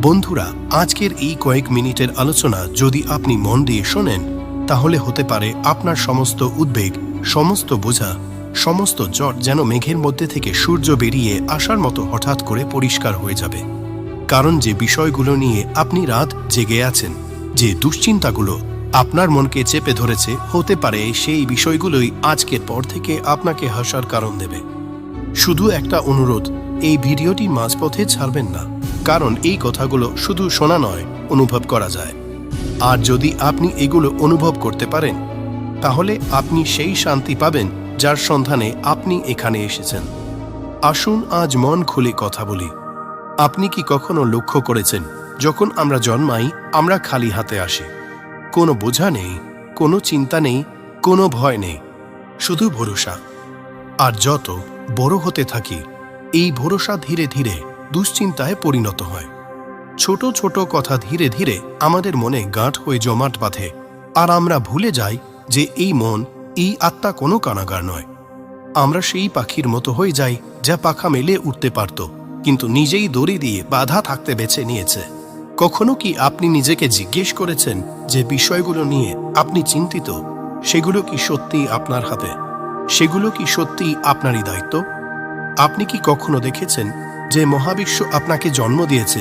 বন্ধুরা, আজকের এই কয়েক মিনিটের আলোচনা যদি আপনি মন দিয়ে শোনেন, তাহলে হতে পারে আপনার সমস্ত উদ্বেগ, সমস্ত বোঝা, সমস্ত জট যেন মেঘের মধ্যে থেকে সূর্য বেরিয়ে আসার মতো হঠাৎ করে পরিষ্কার হয়ে যাবে। কারণ যে বিষয়গুলো নিয়ে আপনি রাত জেগে আছেন, যে দুশ্চিন্তাগুলো আপনার মনকে চেপে ধরেছে, হতে পারে সেই বিষয়গুলোই আজকের পর থেকে আপনাকে হাসার কারণ দেবে। শুধু একটা অনুরোধ, এই ভিডিওটি মাঝপথে ছাড়বেন না। কারণ এই কথাগুলো শুধু শোনা নয়, অনুভব করা যায়। আর যদি আপনি এগুলো অনুভব করতে পারেন, তাহলে আপনি সেই শান্তি পাবেন যার সন্ধানে আপনি এখানে এসেছেন। আসুন আজ মন খুলে কথা বলি। আপনি কি কখনো লক্ষ্য করেছেন, যখন আমরা জন্মাই, আমরা খালি হাতে আসি। কোনো বোঝা নেই, কোনো চিন্তা নেই, কোনো ভয় নেই, শুধু ভরসা। আর যত বড় হতে থাকি, এই ভরসা ধীরে ধীরে দুশ্চিন্তায় পরিণত হয়। ছোট ছোট কথা ধীরে ধীরে আমাদের মনে গাঁট হয়ে জমাট বাঁধে আর আমরা ভুলে যাই যে এই মন, এই আত্মা কোনো কানাগার নয়। আমরা সেই পাখির মতো হয়ে যাই যা পাখা মেলে উঠতে পারত, কিন্তু নিজেই দড়ি দিয়ে বাধা থাকতে বেছে নিয়েছে। কখনো কি আপনি নিজেকে জিজ্ঞেস করেছেন যে বিষয়গুলো নিয়ে আপনি চিন্তিত? সেগুলো কি সত্যি আপনার হাতে? সেগুলো কি সত্যি আপনারই দায়িত্ব? আপনি কি কখনো দেখেছেন যে মহাবিশ্ব আপনাকে জন্ম দিয়েছে,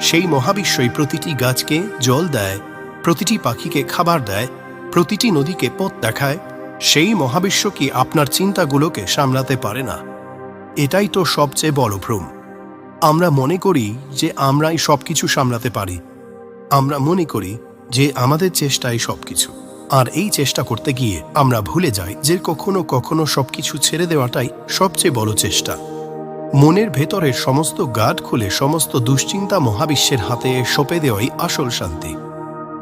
সেই মহাবিশ্বই প্রতিটি গাছকে জল দেয়, প্রতিটি পাখিকে খাবার দেয়, প্রতিটি নদীকে পথ দেখায়, সেই মহাবিশ্ব কি আপনার চিন্তাগুলোকে সামলাতে পারে না? এটাই তো সবচেয়ে বড় ভ্রম। আমরা মনে করি যে আমরাই সবকিছু সামলাতে পারি। আমরা মনে করি যে আমাদের চেষ্টাই সবকিছু। আর এই চেষ্টা করতে গিয়ে আমরা ভুলে যাই যে কখনো কখনো সবকিছু ছেড়ে দেওয়াটাই সবচেয়ে বড় চেষ্টা। মনের ভেতরের সমস্ত গাঢ় খুলে সমস্ত দুশ্চিন্তা মহাবিশ্বের হাতে সঁপে দেওয়াই আসল শান্তি।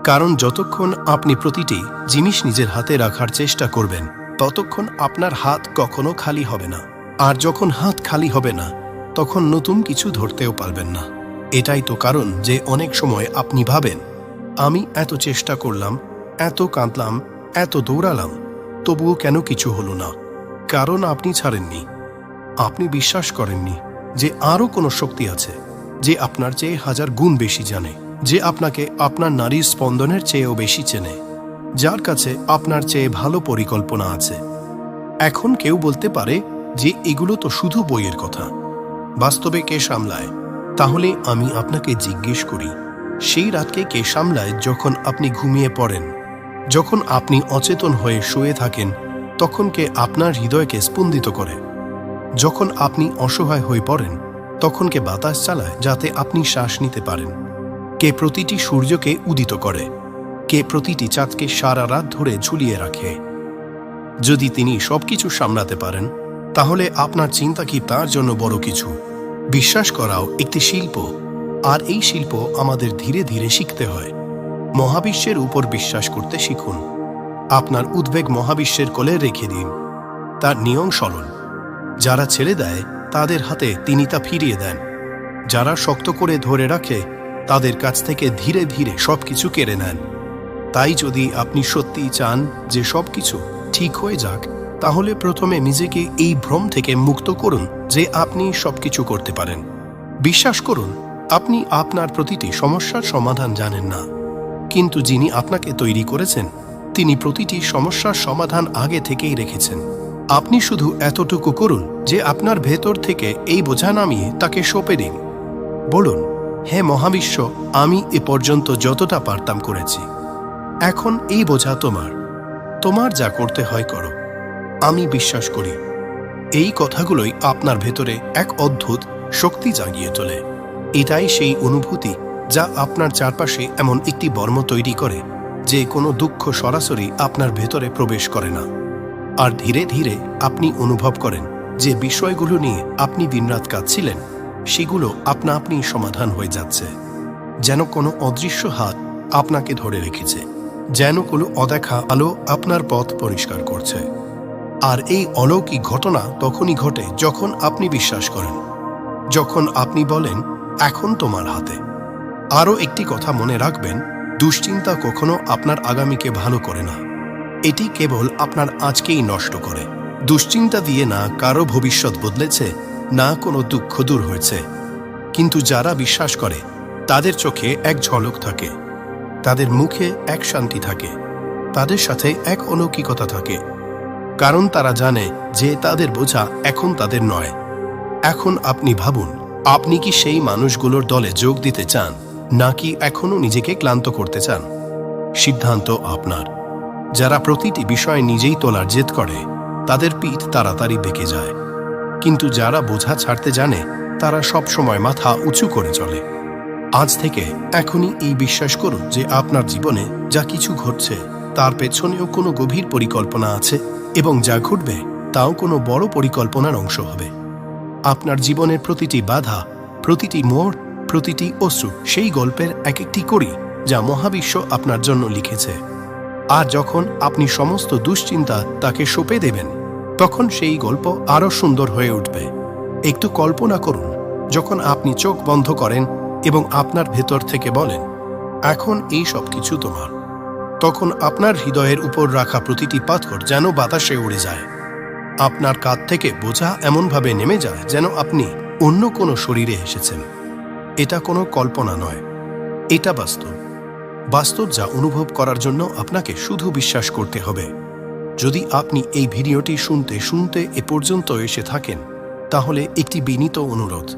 কারণ যতক্ষণ আপনি প্রতিটি জিনিস নিজের হাতে রাখার চেষ্টা করবেন, ততক্ষণ আপনার হাত কখনো খালি হবে না। আর যখন হাত খালি হবে না, তখন নতুন কিছু ধরতেও পারবেন না। এটাই তো কারণ যে অনেক সময় আপনি ভাবেন, আমি এত চেষ্টা করলাম, এত কাঁদলাম, এত দৌড়ালাম, তবুও কেন কিছু হলো না? কারণ আপনি ছাড়েননি। আপনি বিশ্বাস করেননি যে আরও কোনো শক্তি আছে যে আপনার চেয়ে হাজার গুণ বেশি জানে, যে আপনাকে আপনার নারীর স্পন্দনের চেয়েও বেশি চেনে, যার কাছে আপনার চেয়ে ভালো পরিকল্পনা আছে। এখন কেউ বলতে পারে যে এগুলো তো শুধু বইয়ের কথা। বাস্তবে কে সামলায়? তাহলে আমি আপনাকে জিজ্ঞেস করি, সেই রাতকে কে সামলায় যখন আপনি ঘুমিয়ে পড়েন? যখন আপনি অচেতন হয়ে শুয়ে থাকেন, তখন কে আপনার হৃদয়কে স্পন্দিত করে? যখন আপনি অসহায় হয়ে পড়েন, তখন কে বাতাস চালায় যাতে আপনি শ্বাস নিতে পারেন। কে প্রতিটি সূর্যকে উদিত করে। কে প্রতিটি চাঁদকে সারা রাত ধরে ঝুলিয়ে রাখে। যদি তিনি সবকিছু সামলাতে পারেন, তাহলে আপনার চিন্তা কি তার জন্য বড় কিছু? বিশ্বাস করাও একটি শিল্প, আর এই শিল্প আমাদের ধীরে ধীরে শিখতে হয়। মহাবিশ্বের উপর বিশ্বাস করতে শিখুন। আপনার উদ্বেগ মহাবিশ্বের কোলে রেখে দিন। তার নিয়ম সরল। যারা ছেড়ে দেয়, তাদের হাতে তিনি তা ফিরিয়ে দেন। যারা শক্ত করে ধরে রাখে, তাদের কাছ থেকে ধীরে ধীরে সবকিছু কেড়ে নেন। তাই যদি আপনি সত্যিই চান যে সবকিছু ঠিক হয়ে যাক, তাহলে প্রথমে নিজেকে এই ভ্রম থেকে মুক্ত করুন যে আপনি সবকিছু করতে পারেন। বিশ্বাস করুন, আপনি আপনার প্রতিটি সমস্যার সমাধান জানেন না। কিন্তু যিনি আপনাকে তৈরি করেছেন, তিনি প্রতিটি সমস্যার সমাধান আগে থেকেই রেখেছেন। আপনি শুধু এতটুকু করুন যে আপনার ভেতর থেকে এই বোঝা নামিয়ে তাকে সঁপে দিন। বলুন, হে মহাবিশ্ব, আমি এ পর্যন্ত যতটা পারতাম করেছি। এখন এই বোঝা তোমার। তোমার যা করতে হয় করো। আমি বিশ্বাস করি, এই কথাগুলোই আপনার ভেতরে এক অদ্ভুত শক্তি জাগিয়ে তোলে। এটাই সেই অনুভূতি যা আপনার চারপাশে এমন একটি বর্ম তৈরি করে, যে কোনো দুঃখ সরাসরি আপনার ভেতরে প্রবেশ করে না। আর ধীরে ধীরে আপনি অনুভব করেন যে বিষয়গুলো নিয়ে আপনি দিনরাত কাঁদছিলেন, সেগুলো আপনা আপনি সমাধান হয়ে যাচ্ছে। যেন কোনো অদৃশ্য হাত আপনাকে ধরে রেখেছে, যেন কোনো অদেখা আলো আপনার পথ পরিষ্কার করছে। আর এই অলৌকিক ঘটনা তখনই ঘটে যখন আপনি বিশ্বাস করেন, যখন আপনি বলেন, এখন তোমার হাতে। আরও একটি কথা মনে রাখবেন, দুশ্চিন্তা কখনো আপনার আগামীকে ভালো করে না। এটি কেবল আপনার আজকেই নষ্ট করে। দুশ্চিন্তা দিয়ে না কারও ভবিষ্যৎ বদলেছে, না কোনো দুঃখ দূর হয়েছে। কিন্তু যারা বিশ্বাস করে, তাদের চোখে এক ঝলক থাকে। তাদের মুখে এক শান্তি থাকে। তাদের সাথে এক অলৌকিকতা থাকে। কারণ তারা জানে যে তাদের বোঝা এখন তাদের নয়। এখন আপনি ভাবুন, আপনি কি সেই মানুষগুলোর দলে যোগ দিতে চান, নাকি এখনও নিজেকে ক্লান্ত করতে চান? সিদ্ধান্ত আপনার। যারা প্রতিটি বিষয় নিজেই তোলার জেদ করে, তাদের পিঠ তাড়াতাড়ি বেঁকে যায়। কিন্তু যারা বোঝা ছাড়তে জানে, তারা সব সময় মাথা উঁচু করে চলে। আজ থেকে এখনই এই বিশ্বাস করুন যে আপনার জীবনে যা কিছু ঘটছে, তার পেছনেও কোনো গভীর পরিকল্পনা আছে এবং যা ঘটবে, তাও কোনো বড় পরিকল্পনার অংশ হবে। আপনার জীবনের প্রতিটি বাধা, প্রতিটি মোড়, প্রতিটি অশ্রু, সেই গল্পের এক একটি করি যা মহাবিশ্ব আপনার জন্য লিখেছে। আর যখন আপনি সমস্ত দুশ্চিন্তা তাকে সঁপে দেবেন, তখন সেই গল্প আরও সুন্দর হয়ে উঠবে। একটু কল্পনা করুন, যখন আপনি চোখ বন্ধ করেন এবং আপনার ভেতর থেকে বলেন, এখন এই সব কিছু তোমার। তখন আপনার হৃদয়ের উপর রাখা প্রতিটি পাথর যেন বাতাসে উড়ে যায়। আপনার কাঁধ থেকে বোঝা এমনভাবে নেমে যায় যেন আপনি অন্য কোনো শরীরে এসেছেন। এটা কোনো কল্পনা নয়, এটা বাস্তব। বাস্তব যা অনুভব করার জন্য আপনাকে শুধু বিশ্বাস করতে হবে। যদি আপনি এই ভিডিওটি শুনতে শুনতে এ পর্যন্ত এসে থাকেন, তাহলে একটি বিনীত অনুরোধ।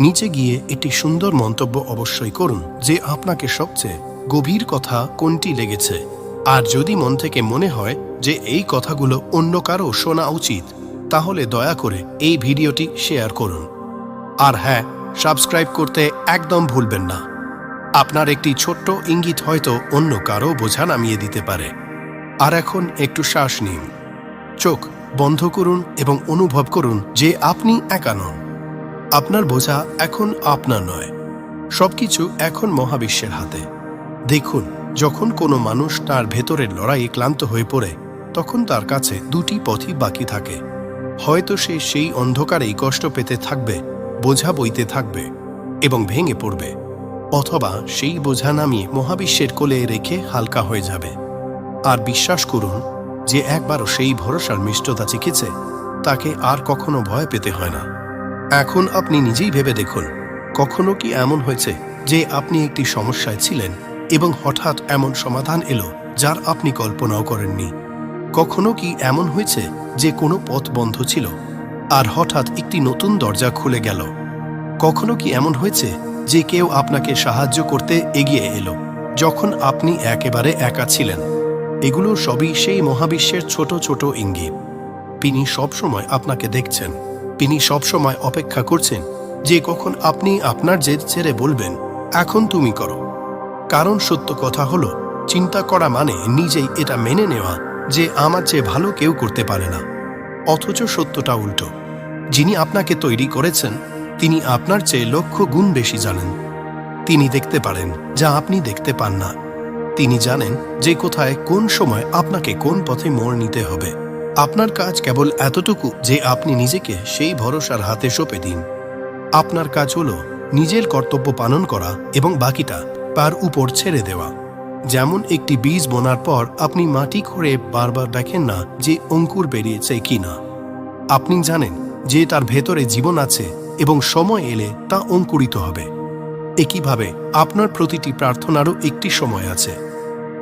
নিচে গিয়ে একটি সুন্দর মন্তব্য অবশ্যই করুন, যে আপনাকে সবচেয়ে গভীর কথা কোনটি লেগেছে। আর যদি মন থেকে মনে হয় যে এই কথাগুলো অন্য কারও শোনা উচিত, তাহলে দয়া করে এই ভিডিওটি শেয়ার করুন। আর হ্যাঁ সাবস্ক্রাইব করতে একদম ভুলবেন না। আপনার একটি ছোট্ট ইঙ্গিত হয়তো অন্য কারও বোঝা নামিয়ে দিতে পারে। আর এখন একটু শ্বাস নিন। চোখ বন্ধ করুন এবং অনুভব করুন যে আপনি একা নন। আপনার বোঝা এখন আপনার নয়। সবকিছু এখন মহাবিশ্বের হাতে। দেখুন, যখন কোনো মানুষ তার ভেতরের লড়াইয়ে ক্লান্ত হয়ে পড়ে, তখন তার কাছে দুটি পথই বাকি থাকে। হয়তো সে সেই অন্ধকারেই কষ্ট পেতে থাকবে, বোঝা বইতে থাকবে এবং ভেঙে পড়বে। অথবা সেই বোঝা নামিয়ে মহাবিশ্বের কোলে রেখে হালকা হয়ে যাবে। আর বিশ্বাস করুন যে একবারও সেই ভরসার মিষ্টতা চিকেছে তাকে আর কখনো ভয় পেতে হয় না। এখন আপনি নিজেই ভেবে দেখুন, কখনো কি এমন হয়েছে যে আপনি একটি সমস্যায় ছিলেন এবং হঠাৎ এমন সমাধান এলো যার আপনি কল্পনাও করেননি। কখনো কি এমন হয়েছে যে কোনো পথ বন্ধ ছিল আর হঠাৎ একটি নতুন দরজা খুলে গেল? কখনো কি এমন হয়েছে যে কেউ আপনাকে সাহায্য করতে এগিয়ে এলো, যখন আপনি একেবারে একা ছিলেন। এগুলো সবই সেই মহাবিশ্বের ছোট ছোট ইঙ্গিত। তিনি সবসময় আপনাকে দেখছেন। তিনি সবসময় অপেক্ষা করছেন যে কখন আপনি আপনার জেদ ছেড়ে বলবেন, এখন তুমি করো। কারণ সত্য কথা হলো, চিন্তা করা মানে নিজেই এটা মেনে নেওয়া যে আমার চেয়ে ভালো কেউ করতে পারে না। অথচ সত্যটা উল্টো। যিনি আপনাকে তৈরি করেছেন তিনি আপনার চেয়ে লক্ষ গুণ বেশি জানেন। তিনি দেখতে পারেন যা আপনি দেখতে পান না। তিনি জানেন যে কোথায় কোন সময় আপনাকে কোন পথে মোড় নিতে হবে। আপনার কাজ কেবল এতটুকু যে আপনি নিজেকে সেই ভরসার হাতে সঁপে দিন। আপনার কাজ হল নিজের কর্তব্য পালন করা এবং বাকিটা তার উপর ছেড়ে দেওয়া। যেমন একটি বীজ বোনার পর আপনি মাটি খুঁড়ে বারবার দেখেন না যে অঙ্কুর বেরিয়েছে কি না আপনি জানেন যে তার ভেতরে জীবন আছে এবং সময় এলে তা অঙ্কুরিত হবে। একইভাবে আপনার প্রতিটি প্রার্থনারও একটি সময় আছে।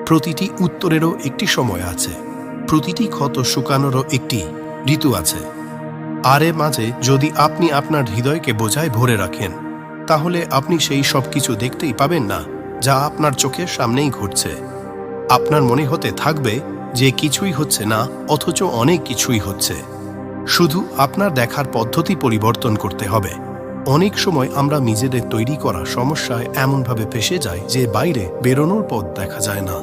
প্রতিটি উত্তরেরও একটি সময় আছে। প্রতিটি ক্ষত শুকানোরও একটি ঋতু আছে। আরে মাঝে যদি আপনি আপনার হৃদয়কে বোঝায় ভরে রাখেন, তাহলে আপনি সেই সব কিছু দেখতেই পাবেন না, যা আপনার চোখের সামনেই ঘটছে। আপনার মনে হতে থাকবে যে কিছুই হচ্ছে না, অথচ অনেক কিছুই হচ্ছে। শুধু আপনার দেখার পদ্ধতি পরিবর্তন করতে হবে। অনেক সময় আমরা নিজেদের তৈরি করা সমস্যায় এমনভাবে ফেসে যাই যে বাইরে বেরোনোর পথ দেখা যায় না।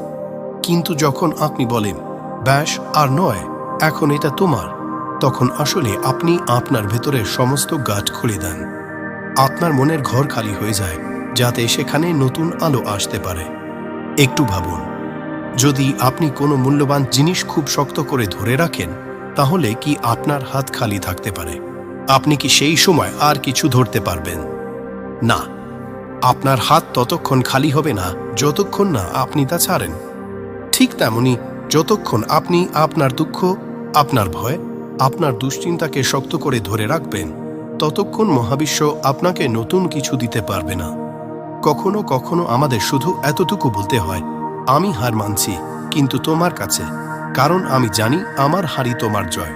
কিন্তু যখন আপনি বলেন, ব্যাস, আর নয়, এখন এটা তোমার, তখন আসলে আপনি আপনার ভেতরের সমস্ত গাছ খুলে দেন। আপনার মনের ঘর খালি হয়ে যায়, যাতে সেখানে নতুন আলো আসতে পারে। একটু ভাবুন, যদি আপনি কোনো মূল্যবান জিনিস খুব শক্ত করে ধরে রাখেন তাহলে কি আপনার হাত খালি থাকতে পারে? আপনি কি সেই সময় আর কিছু ধরতে পারবেন? না। আপনার হাত ততক্ষণ খালি হবে না যতক্ষণ না আপনি তা ছাড়েন। ঠিক তেমনি যতক্ষণ আপনি আপনার দুঃখ, আপনার ভয়, আপনার দুশ্চিন্তাকে শক্ত করে ধরে রাখবেন, ততক্ষণ মহাবিশ্ব আপনাকে নতুন কিছু দিতে পারবে না। কখনো কখনো আমাদের শুধু এতটুকু বলতে হয়, আমি হার মানছি, কিন্তু তোমার কাছে কারণ আমি জানি আমার হারি তোমার জয়।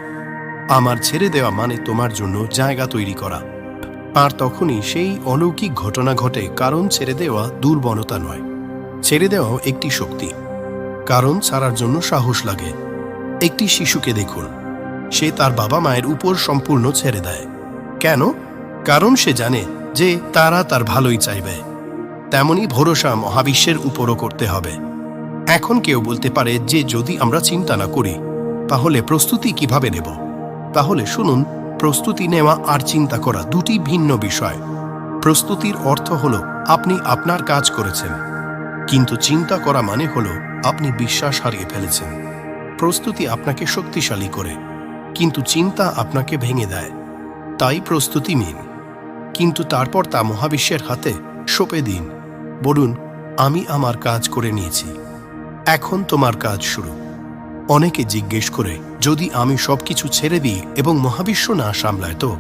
আমার ছেড়ে দেওয়া মানে তোমার জন্য জায়গা তৈরি করা। আর তখনই সেই অলৌকিক ঘটনা ঘটে, কারণ ছেড়ে দেওয়া দুর্বলতা নয়। ছেড়ে দেওয়াও একটি শক্তি। কারণ ছাড়ার জন্য সাহস লাগে। একটি শিশুকে দেখুন। সে তার বাবা মায়ের উপর সম্পূর্ণ ছেড়ে দেয়। কেন? কারণ সে জানে যে তারা তার ভালোই চাইবে। তেমনি ভরসা মহাবিশ্বের উপরও করতে হবে। এখন কেউ বলতে পারে যে যদি আমরা চিন্তা না করি, তাহলে প্রস্তুতি কীভাবে নেব? তাহলে শুনুন, প্রস্তুতি নেওয়া আর চিন্তা করা দুটি ভিন্ন বিষয়। প্রস্তুতির অর্থ হল, আপনি আপনার কাজ করেছেন। কিন্তু চিন্তা করা মানে হল, আপনি বিশ্বাস হারিয়ে ফেলেছেন। প্রস্তুতি আপনাকে শক্তিশালী করে, কিন্তু চিন্তা আপনাকে ভেঙে দেয়। তাই প্রস্তুতি নিন। কিন্তু তারপর তা মহাবিশ্বের হাতে সঁপে দিন। বলুন, আমি আমার কাজ করে নিয়েছি। এখন তোমার কাজ শুরু। অনেকে জিজ্ঞেস করে, যদি আমি সবকিছু ছেড়ে দিই এবং মহাবিশ্ব না সামলায় তো?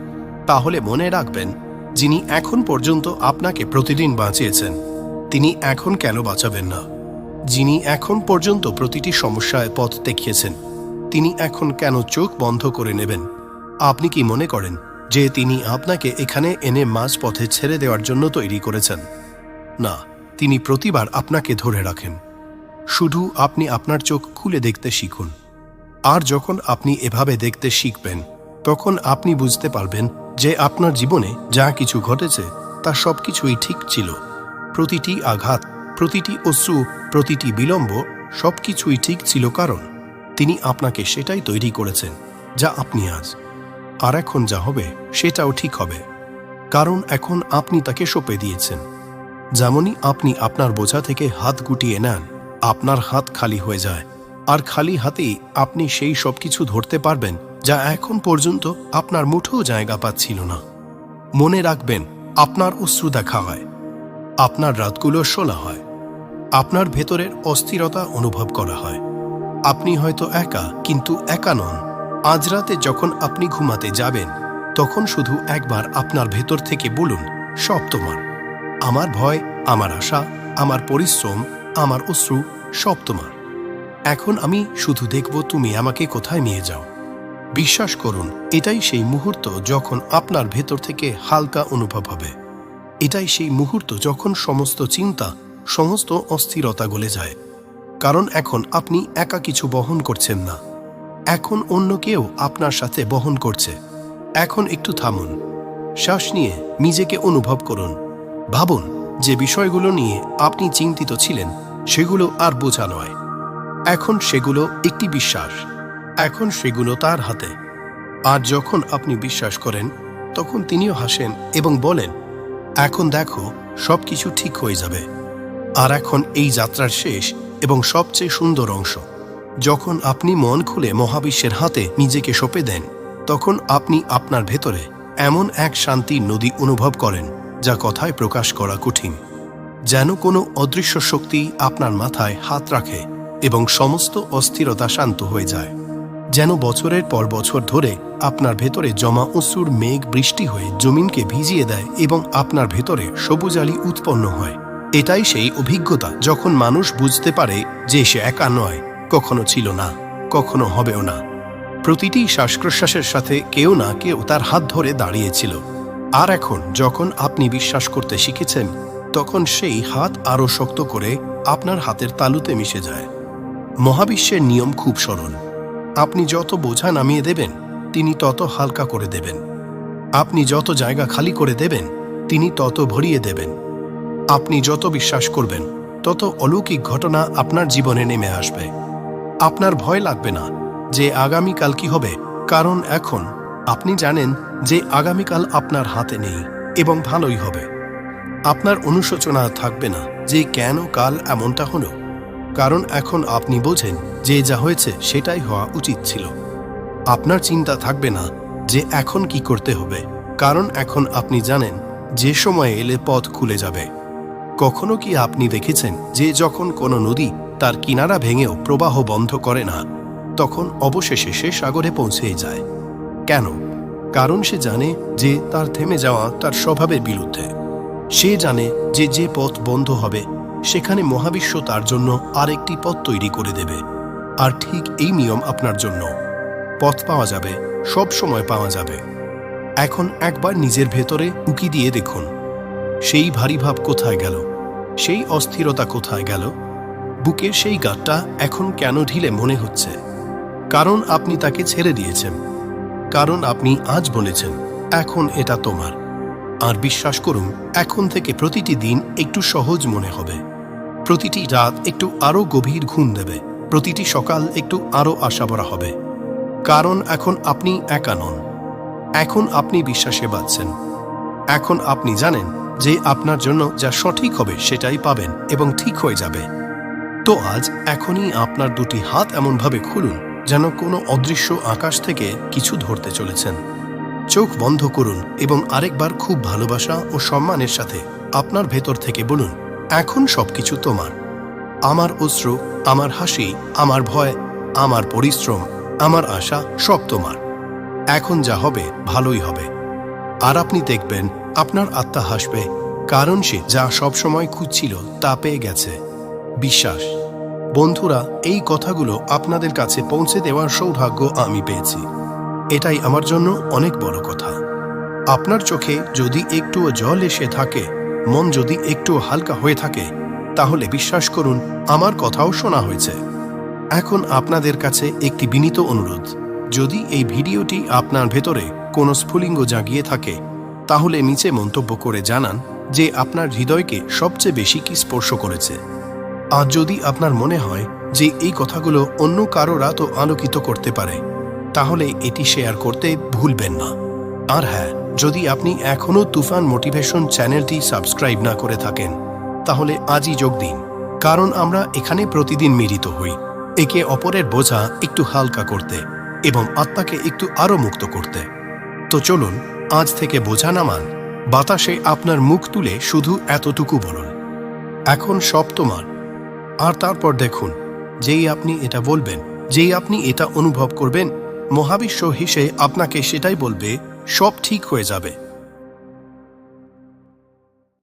তাহলে মনে রাখবেন, যিনি এখন পর্যন্ত আপনাকে প্রতিদিন বাঁচিয়েছেন, তিনি এখন কেন বাঁচাবেন না? যিনি এখন পর্যন্ত প্রতিটি সমস্যায় পথ দেখিয়েছেন, তিনি এখন কেন চোখ বন্ধ করে নেবেন? আপনি কি মনে করেন যে তিনি আপনাকে এখানে এনে মাঝ পথে ছেড়ে দেওয়ার জন্য তৈরি করেছেন? না, তিনি প্রতিবার আপনাকে ধরে রাখেন। শুধু আপনি আপনার চোখ খুলে দেখতে শিখুন। আর যখন আপনি এভাবে দেখতে শিখবেন, তখন আপনি বুঝতে পারবেন যে আপনার জীবনে যা কিছু ঘটেছে, তা সব কিছুই ঠিক ছিল। প্রতিটি আঘাত, প্রতিটি অশ্রু, প্রতিটি বিলম্ব সব কিছুই ঠিক ছিল কারণ তিনি আপনাকে সেটাই তৈরি করেছেন, যা আপনি আজ। আর এখন যা হবে, সেটাও ঠিক হবে। কারণ এখন আপনি তাকে সঁপে দিয়েছেন। যেমনই আপনি আপনার বোঝা থেকে হাত গুটিয়ে নেন আপনার হাত খালি হয়ে যায়। আর খালি হাতেই আপনি সেই সব কিছু ধরতে পারবেন, যা এখন পর্যন্ত আপনার মুঠেও জায়গা পাচ্ছিল না। মনে রাখবেন, আপনার অশ্রু দেখা হয়। আপনার রাতগুলো শোলা হয়। আপনার ভেতরের অস্থিরতা অনুভব করা হয়। আপনি হয়তো একা, কিন্তু একা নন। আজ রাতে যখন আপনি ঘুমাতে যাবেন, তখন শুধু একবার আপনার ভেতর থেকে বলুন, সব তোমার। আমার ভয়, আমার আশা, আমার পরিশ্রম আমার অশ্রু সব তোমার। এখন আমি শুধু দেখব তুমি আমাকে কোথায় নিয়ে যাও। বিশ্বাস করুন, এটাই সেই মুহূর্ত যখন আপনার ভেতর থেকে হালকা অনুভব হবে। এটাই সেই মুহূর্ত যখন সমস্ত চিন্তা, সমস্ত অস্থিরতা গলে যায়। কারণ এখন আপনি একা কিছু বহন করছেন না। এখন অন্য কেউ আপনার সাথে বহন করছে। এখন একটু থামুন। শ্বাস নিয়ে নিজেকে অনুভব করুন। ভাবুন যে বিষয়গুলো নিয়ে আপনি চিন্তিত ছিলেন, সেগুলো আর বোঝা নয়। এখন সেগুলো একটি বিশ্বাস। এখন সেগুলো তার হাতে। আর যখন আপনি বিশ্বাস করেন, তখন তিনিও হাসেন এবং বলেন, এখন দেখো সব কিছু ঠিক হয়ে যাবে। আর এখন এই যাত্রার শেষ এবং সবচেয়ে সুন্দর অংশ। যখন আপনি মন খুলে মহাবিশ্বের হাতে নিজেকে সঁপে দেন, তখন আপনি আপনার ভেতরে এমন এক শান্তির নদী অনুভব করেন যা কথায় প্রকাশ করা কঠিন, যেন কোনো অদৃশ্য শক্তি আপনার মাথায় হাত রাখে এবং সমস্ত অস্থিরতা শান্ত হয়ে যায়, যেন বছরের পর বছর ধরে আপনার ভেতরে জমা অসুর মেঘ বৃষ্টি হয়ে জমিনকে ভিজিয়ে দেয় এবং আপনার ভেতরে সবুজ আলী উৎপন্ন হয়। এটাই সেই অভিজ্ঞতা যখন মানুষ বুঝতে পারে যে সে একা নয়, কখনো ছিল না, কখনো হবেও না। প্রতিটি শ্বাস প্রশ্বাসের সাথে কেউ না কেউ তার হাত ধরে দাঁড়িয়েছিল। আর এখন যখন আপনি বিশ্বাস করতে শিখেছেন, তখন সেই হাত আরও শক্ত করে আপনার হাতের তালুতে মিশে যায়। মহাবিশ্বের নিয়ম খুব সরল। আপনি যত বোঝা নামিয়ে দেবেন, তিনি তত হালকা করে দেবেন। আপনি যত জায়গা খালি করে দেবেন, তিনি তত ভরিয়ে দেবেন। আপনি যত বিশ্বাস করবেন, তত অলৌকিক ঘটনা আপনার জীবনে নেমে আসবে। আপনার ভয় লাগবে না যে আগামীকাল কি হবে, কারণ এখন আপনি জানেন যে আগামীকাল আপনার হাতে নেই এবং ভালোই হবে। আপনার অনুশোচনা থাকবে না যে কেন কাল এমনটা হলো। কারণ এখন আপনি বোঝেন যে যা হয়েছে সেটাই হওয়া উচিত ছিল। আপনার চিন্তা থাকবে না যে এখন কি করতে হবে। কারণ এখন আপনি জানেন যে সময়ে এলে পথ খুলে যাবে। কখনো কি আপনি দেখেছেন যে যখন কোনো নদী তার কিনারা ভেঙেও প্রবাহ বন্ধ করে না, তখন অবশেষে সে সাগরে পৌঁছে যায়? কেন? কারণ সে জানে যে তার থেমে যাওয়া তার স্বভাবের বিরুদ্ধে। সে জানে যে যে পথ বন্ধ হবে, সেখানে মহাবিশ্ব তার জন্য আরেকটি পথ তৈরি করে দেবে। আর ঠিক এই নিয়ম আপনার জন্য। পথ পাওয়া যাবে, সব সময় পাওয়া যাবে। এখন একবার নিজের ভেতরে উকি দিয়ে দেখুন। সেই ভারী ভাব কোথায় গেল? সেই অস্থিরতা কোথায় গেল? বুকের সেই গাঁটটা এখন কেন ঢিলে মনে হচ্ছে? কারণ আপনি তাকে ছেড়ে দিয়েছেন। কারণ আপনি আজ বলেছেন, এখন এটা তোমার। আর বিশ্বাস করুন, এখন থেকে প্রতিটি দিন একটু সহজ মনে হবে। প্রতিটি রাত একটু আরও গভীর ঘুম দেবে, প্রতিটি সকাল একটু আরও আশাভরা হবে। কারণ এখন আপনি একা নন। এখন আপনি বিশ্বাসে বাঁচছেন। এখন আপনি জানেন যে আপনার জন্য যা সঠিক হবে সেটাই পাবেন এবং ঠিক হয়ে যাবে। তো আজ এখনই আপনার দুটি হাত এমনভাবে খুলুন। যেন কোনো অদৃশ্য আকাশ থেকে কিছু ধরতে চলেছেন। চোখ বন্ধ করুন এবং আরেকবার খুব ভালোবাসা ও সম্মানের সাথে আপনার ভেতর থেকে বলুন, এখন সবকিছু তোমার। আমার অশ্রু, আমার হাসি, আমার ভয়, আমার পরিশ্রম, আমার আশা সব তোমার। এখন যা হবে, ভালোই হবে। আর আপনি দেখবেন, আপনার আত্মা হাসবে, কারণ সে যা সবসময় খুঁজছিল তা পেয়ে গেছে। বিশ্বাস। বন্ধুরা, এই কথাগুলো আপনাদের কাছে পৌঁছে দেওয়ার সৌভাগ্য আমি পেয়েছি। এটাই আমার জন্য অনেক বড় কথা। আপনার চোখে যদি একটুও জল এসে থাকে, মন যদি একটু হালকা হয়ে থাকে, তাহলে বিশ্বাস করুন, আমার কথাও শোনা হয়েছে। এখন আপনাদের কাছে একটি বিনীত অনুরোধ। যদি এই ভিডিওটি আপনার ভেতরে কোনো স্ফুলিঙ্গ জাগিয়ে থাকে, তাহলে নিচে মন্তব্য করে জানান যে আপনার হৃদয়কে সবচেয়ে বেশি কি স্পর্শ করেছে। আর যদি আপনার মনে হয় যে এই কথাগুলো অন্য কারও রাতও আলোকিত করতে পারে, তাহলে এটি শেয়ার করতে ভুলবেন না। আর হ্যাঁ যদি আপনি এখনও তুফান মোটিভেশন চ্যানেলটি সাবস্ক্রাইব না করে থাকেন, তাহলে আজই যোগ দিন, কারণ আমরা এখানে প্রতিদিন মিলিত হই। একে অপরের বোঝা একটু হালকা করতে এবং আত্মাকে একটু আরও মুক্ত করতে। তো চলুন, আজ থেকে বোঝা নামান বাতাসে আপনার মুখ তুলে শুধু এতটুকু বলুন। এখন সব তোমার আর তারপর দেখুন, যেই আপনি এটা বলবেন, যেই আপনি এটা অনুভব করবেন, মহাবিশ্ব হিসে আপনাকে সেটাই বলবে, সব ঠিক হয়ে যাবে।